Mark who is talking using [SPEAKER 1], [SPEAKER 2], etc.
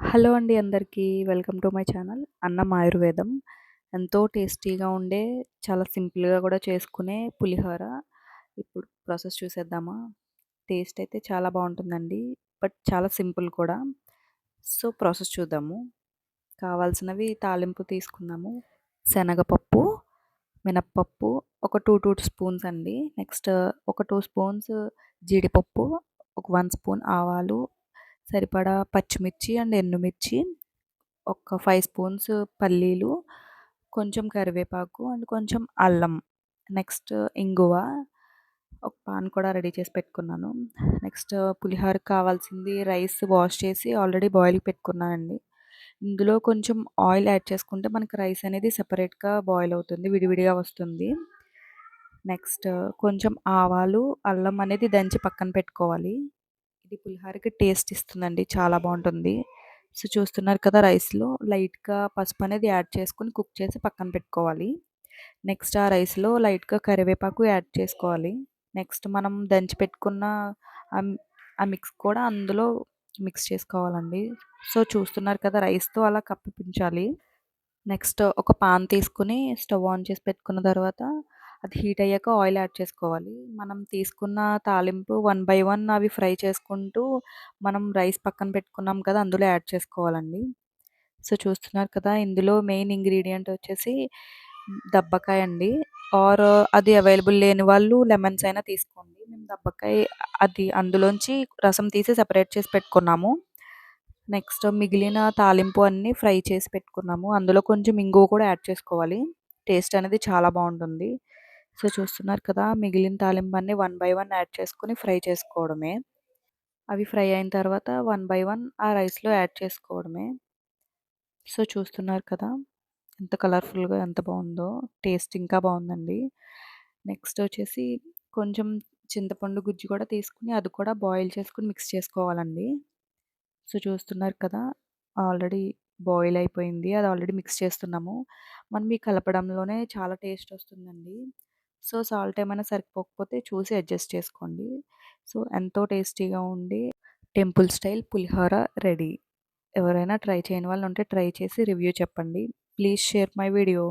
[SPEAKER 1] Hello అండి అందరికీ. Welcome to my channel అన్నం ఆయుర్వేదం. ఎంతో టేస్టీగా ఉండే చాలా సింపుల్గా కూడా చేసుకునే పులిహోర. ఇప్పుడు ప్రాసెస్ చూసేద్దామా? టేస్ట్ అయితే చాలా బాగుంటుందండి బట్ చాలా సింపుల్ కూడా. సో ప్రాసెస్ చూద్దాము. కావాల్సినవి తాలింపు తీసుకుందాము. శనగపప్పు మినప్పప్పు ఒక టూ టూ స్పూన్స్ అండి. నెక్స్ట్ ఒక టూ స్పూన్స్ జీడిపప్పు ఒక వన్ స్పూన్ ఆవాలు సరిపడా పచ్చిమిర్చి అండ్ ఎండుమిర్చి ఒక ఫైవ్ స్పూన్స్ పల్లీలు కొంచెం కరివేపాకు అండ్ కొంచెం అల్లం. నెక్స్ట్ ఇంగువ ఒక పాన్ కూడా రెడీ చేసి పెట్టుకున్నాను. నెక్స్ట్ పులిహోర కావాల్సింది రైస్ వాష్ చేసి ఆల్రెడీ బాయిల్ పెట్టుకున్నానండి. ఇందులో కొంచెం ఆయిల్ యాడ్ చేసుకుంటే మనకి రైస్ అనేది సెపరేట్గా బాయిల్ అవుతుంది విడివిడిగా వస్తుంది. నెక్స్ట్ కొంచెం ఆవాలు అల్లం అనేది దంచి పక్కన పెట్టుకోవాలి. ఇది పులిహోరకి టేస్ట్ ఇస్తుందండి. చాలా బాగుంటుంది. సో చూస్తున్నారు కదా రైస్లో. లైట్గా పసుపు అనేది యాడ్ చేసుకుని కుక్ చేసి పక్కన పెట్టుకోవాలి. నెక్స్ట్ ఆ రైస్లో లైట్గా కరివేపాకు యాడ్ చేసుకోవాలి. నెక్స్ట్ మనం దంచి పెట్టుకున్న ఆ మిక్స్ కూడా అందులో మిక్స్ చేసుకోవాలండి. సో చూస్తున్నారు కదా రైస్తో అలా కప్పిపించాలి నెక్స్ట్ ఒక పాన్ తీసుకుని స్టవ్ ఆన్ చేసి పెట్టుకున్న తర్వాత అది హీట్ అయ్యాక ఆయిల్ యాడ్ చేసుకోవాలి. మనం తీసుకున్న తాలింపు వన్ బై వన్ అవి ఫ్రై చేసుకుంటూ మనం రైస్ పక్కన పెట్టుకున్నాం కదా అందులో యాడ్ చేసుకోవాలండి. సో చూస్తున్నారు కదా ఇందులో మెయిన్ ఇంగ్రీడియంట్ వచ్చేసి దబ్బకాయ అండి. ఆర్ అది అవైలబుల్ లేని వాళ్ళు లెమన్స్ అయినా తీసుకోండి. మేము దబ్బకాయ అది అందులోంచి రసం తీసి సెపరేట్ చేసి పెట్టుకున్నాము. నెక్స్ట్ మిగిలిన తాలింపు అన్నీ ఫ్రై చేసి పెట్టుకున్నాము. అందులో కొంచెం ఇంగువ కూడా యాడ్ చేసుకోవాలి. టేస్ట్ అనేది చాలా బాగుంటుంది. సో చూస్తున్నారు కదా! మిగిలిన తాలింపు వన్ బై వన్ యాడ్ చేసుకుని ఫ్రై చేసుకోవడమే. అవి ఫ్రై అయిన తర్వాత వన్ బై వన్ ఆ రైస్లో యాడ్ చేసుకోవడమే. సో చూస్తున్నారు కదా! ఎంత కలర్ఫుల్గా ఎంత బాగుందో! టేస్ట్ ఇంకా బాగుందండి. నెక్స్ట్ వచ్చేసి కొంచెం చింతపండు గుజ్జు కూడా తీసుకుని అది కూడా బాయిల్ చేసుకుని మిక్స్ చేసుకోవాలండి. సో చూస్తున్నారు కదా! ఆల్రెడీ బాయిల్ అయిపోయింది. అది ఆల్రెడీ మిక్స్ చేస్తున్నాము. మనం ఈ కలపడంలోనే చాలా టేస్ట్ వస్తుందండి. సో సాల్ట్ ఏమైనా సరిపోకపోతే చూసి అడ్జస్ట్ చేసుకోండి. సో ఎంతో టేస్టీగా ఉండి టెంపుల్ స్టైల్ పులిహోర రెడీ. ఎవరైనా ట్రై చేయని వాళ్ళు ఉంటే ట్రై చేసి రివ్యూ చెప్పండి. Please share my video.